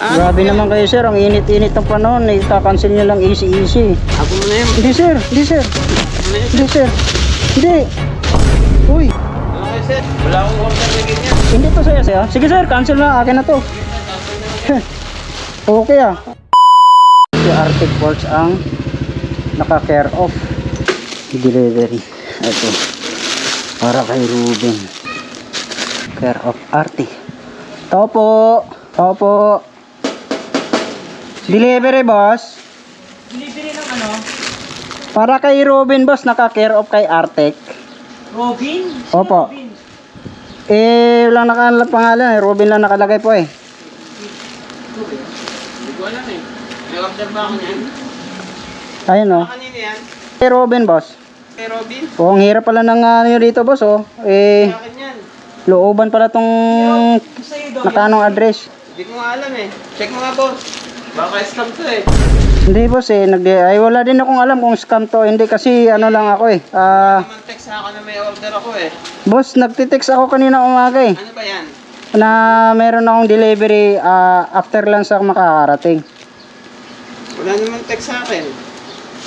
Ah, Grabe naman kayo sir, ang init-init ng panahon, eh, kakancel nyo lang easy-easy. Ako mo na yun. Hindi sir, hindi sir, hindi sir, hindi. Uy, Okay, sir. Wala akong order na ganyan. hindi to sa'yo sa'yo. Sige sir, cancel na, akin na to. okay ah. Si Arctic Works ang naka-care off delivery. Ito. Para kay Ruben. Care of Arctic. Tao po. Tao po. Delivery boss. Delivery ng ano? Para kay Ruben boss, naka-care of kay Arctic. Robin? Sino Opo. Robin? Eh, wala nakalagay pangalan eh. Ruben lang nakalagay po eh. Hindi ko alam eh. Ba ako niyan? Ayun oh. Kanina yan? Kay Ruben boss. Kay Robin? Oh, ang hirap pala ng ano nyo dito boss oh. Eh, yan. looban pala tong nakanong address. Hindi ko nga alam eh. Check mo nga boss. Baka scam to eh. Hindi boss eh, nagdi ay wala din akong alam kung scam to. Hindi kasi ano lang ako eh. Ah, Naman text sa akin na may order ako eh. boss, nagtitext ako kanina umaga eh. Ano ba yan? Na meron akong delivery ah, after lang sa makakarating. Wala naman text sa akin.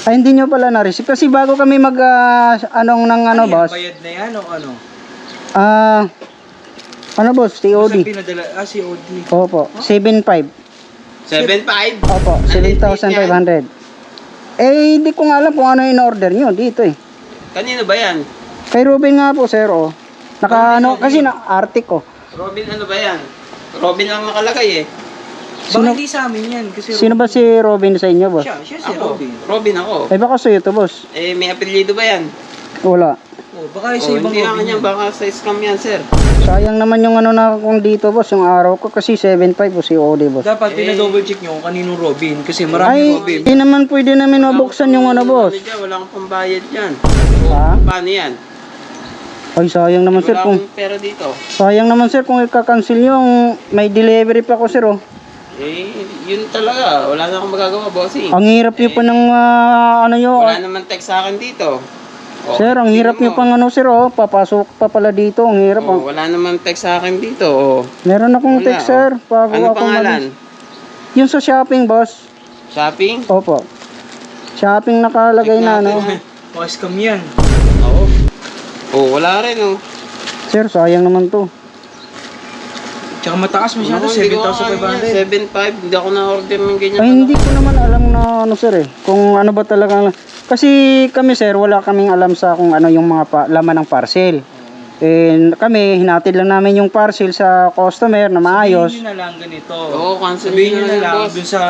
Ay hindi nyo pala na-receive kasi bago kami mag ah, anong ng ano yan? boss. Bayad na yan o ano? Ah, ano boss, COD. pinadala? Ah, si OD. Opo, 7.5. 7.5? Opo, 7,500. Eh, hindi ko nga alam kung ano yung order nyo dito eh. Kanino ba yan? Kay Ruben nga po, sir, oh. Naka, ano, kasi na, Arctic, oh. Robin ano ba yan? Robin lang nakalagay eh. Baka Sino- hindi sa amin yan. Kasi Sino ba si Robin sa inyo, boss? Siya, siya si Ako. Robin. Robin ako. Eh, baka sa'yo to, boss. Eh, may apelyido ba yan? Wala. Oh, baka sa Oh, ibang hindi yan. yan. Baka sa scam yan, sir. Sayang naman yung ano na kung dito, boss, yung araw ko kasi 7.5 po si OD, boss. Dapat Eh. pinadouble check nyo kung kaninong Robin. Kasi Ay, maraming Robin. hindi naman pwede namin mabuksan yung ano, boss. Dyan, wala akong pambayad dyan. Ha? Paano yan? Ay, sayang naman, sir, Wala kung... akong pera dito. Sayang naman, sir, kung ika-cancel yung may delivery pa ko, sir, oh. Eh, yun talaga. Wala na akong magagawa, bossing. Ang hirap nyo pa ng, ah, ano nyo, Wala naman text sa akin dito. Oh, Sir, ang hirap nyo pang ano, sir, oh. Papasok pa pala dito, ang hirap. Oh, Oh. wala naman text sa akin dito. Oh. Meron akong Wala, text, oh. sir. Bago Ano ako pangalan? mag- Yung sa shopping, boss. Shopping? Opo. Shopping nakalagay Check na, natin, ano. ah. Baka scam yan. Oo. Oh, wala rin oh. Sir, sayang naman to. Tsaka mataas masyado, Ano, kaya 7,500. 7.5. Hindi ako na-order ng ganyan. Ay, hindi ko naman alam na ano, sir, eh. Kung ano ba talaga. Kasi kami, sir, wala kaming alam sa kung ano yung mga pa- laman ng parcel. And kami, hinatid lang namin yung parcel sa customer na maayos. Sabihin nyo na lang ganito. Oo, cancel Sabihin nyo nyo na na lang, boss. dun sa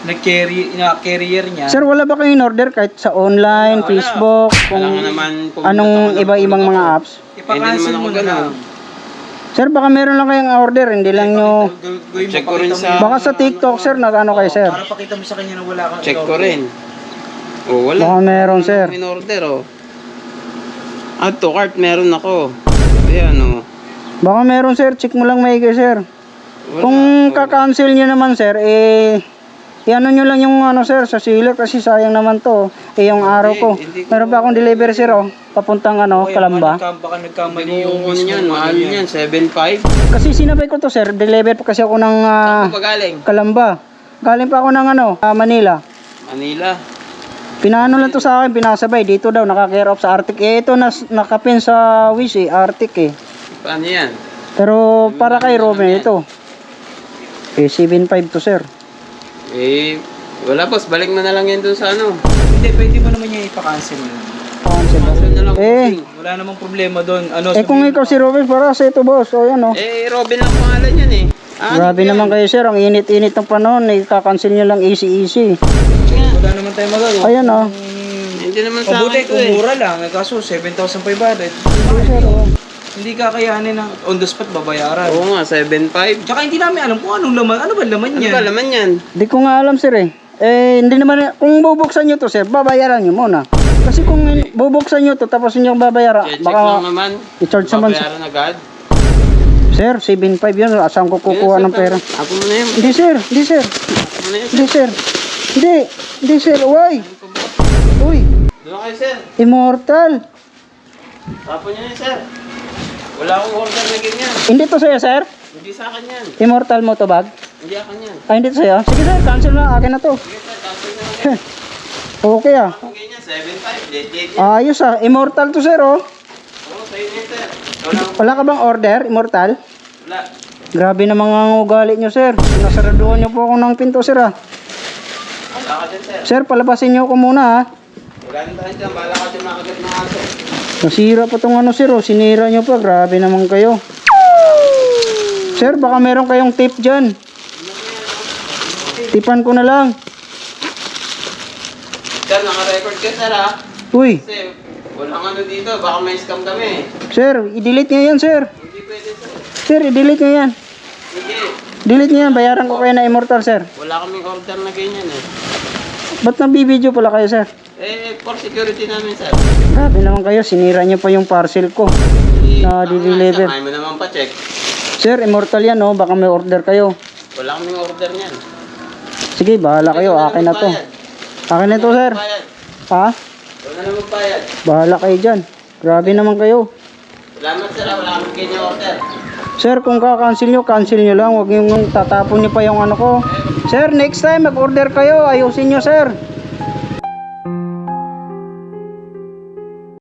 nag-carry, na-carrier niya. Sir, wala ba kayong order kahit sa online, Wala. Facebook, kung Alam nga naman, pumunta anong ng iba-ibang mga apps? Ipa-cancel naman mo na lang. Sir, baka meron lang kayong order, hindi lang nyo... Check ko rin sa- Baka sa TikTok, sir, nag-ano kayo, sir. Para pakita mo sa kanya na wala kang Check ko rin. Oh, wala. Baka meron, sir. In order oh. Add to cart, meron ako. Ayan oh. Baka meron, sir. Check mo lang maigi, sir. Wala. Kung Oh. ka-cancel nyo naman, sir, eh... Iano nyo lang yung ano, sir, sa sealer kasi sayang naman to. Eh, yung araw ko. hindi ko- Meron pa akong delivery, sir, oh. Papuntang ano, Okay, Kalamba. Baka, baka nagkamali Hindi yung ano mahal niya. yan, 7.5. Kasi sinabay ko to, sir. Deliver pa kasi ako ng ah, galing? Kalamba. Galing pa ako ng ano, ah, Manila. Manila. Pinano lang to sa akin, pinasabay. Dito daw, naka-care off sa Arctic. Eh, ito, nas, nakapin sa Wish, eh, Arctic, eh. Paano yan? Pero para kay Robin, ito. Eh, 7.5 to, sir. Eh, wala boss, balik mo na lang yan dun sa ano. Hindi, pwede mo naman niya ipa-cancel na. Cancel na. Cancel na lang. Eh. Wala namang problema doon. Ano, eh kung sabihin ikaw mo- si Robin, para sa ito, boss. O, yan, oh. Eh, Robin lang pangalan yan eh. Ah, Grabe ano naman kayo, sir. Ang init-init ng panahon. Eh, kakancel nyo lang easy-easy. Wala naman tayo magagawa. Ayan, oh. Hindi naman sa Mabuti akin to kung eh. mura lang. Eh, kaso 7,500. Sir, oh. Hindi kakayanin ng on the spot babayaran. Oo nga, 7.5. Tsaka hindi namin alam kung anong laman. Ano ba laman Ano niya? ba laman yan? Di ko nga alam, sir, eh. Eh, hindi naman, kung bubuksan nyo to, sir, babayaran nyo muna. Kasi kung bubuksan nyo to, tapos nyo babayaran, Check lang baka naman. i-charge naman, sir. Babayaran agad. Sir, 7.5 yun. Saan ko kukuha ng pera? Ako mo na yun. Hindi, sir. Hindi, sir. Ako mo na yun. Hindi, sir. Hindi. Hindi, sir. Uy. Uy. Doon kayo, sir. Immortal. Tapon niyo yun, sir. Wala akong order na ganyan. Hindi to sa'yo, sir. Hindi sa akin yan. Immortal mo to bag. Hindi ako niyan. Ay, hindi to sa'yo. Sige sir, cancel na. Akin na to. Sige sir, cancel na lang. Okay ah. Kung ganyan, 7.5. Late late yan. Ayos ah. Immortal to sir oh. Oo, sa'yo yun, sir. Wala ka bang order? Immortal? Wala. Grabe na mga ugali nyo sir. Nasaraduhan nyo po ako ng pinto sir ah. Sir. Palabasin nyo ko muna ah. Wala na tayo dyan. Bahala ka dyan makagat ng aso. Nasira pa tong ano sir oh. Sinira nyo pa. Grabe naman kayo. Sir, baka meron kayong tip dyan. Tipan ko na lang. Sir, naka-record ka, sir, ha? Uy, Kasi walang ano dito. Baka may scam kami. sir, i-delete nyo yan sir. Hindi pwede, sir. Sir, i-delete nyo yan. Hindi. Delete nyo yan. Bayaran ko kayo na immortal sir. Wala kaming order na ganyan, eh. Ba't nabibideo pala kayo sir? Eh, for security namin, sir. Grabe naman kayo. Sinira nyo pa yung parcel ko. Eh, Na, di-deliver. Ayaw mo naman pa-check. Sir, immortal yan oh. Baka may order kayo. Wala kaming order niyan. Sige, bahala kayo. Akin na to. Akin na to sir. Ha? Huwag na magbayad. Bahala kayo dyan. Grabe naman kayo. Salamat, sir. Wala kaming ganyan order. Sir, kung ka-cancel nyo, cancel nyo lang. Huwag yung tatapon nyo pa yung ano ko. Sir, next time mag-order kayo. Ayusin nyo, sir.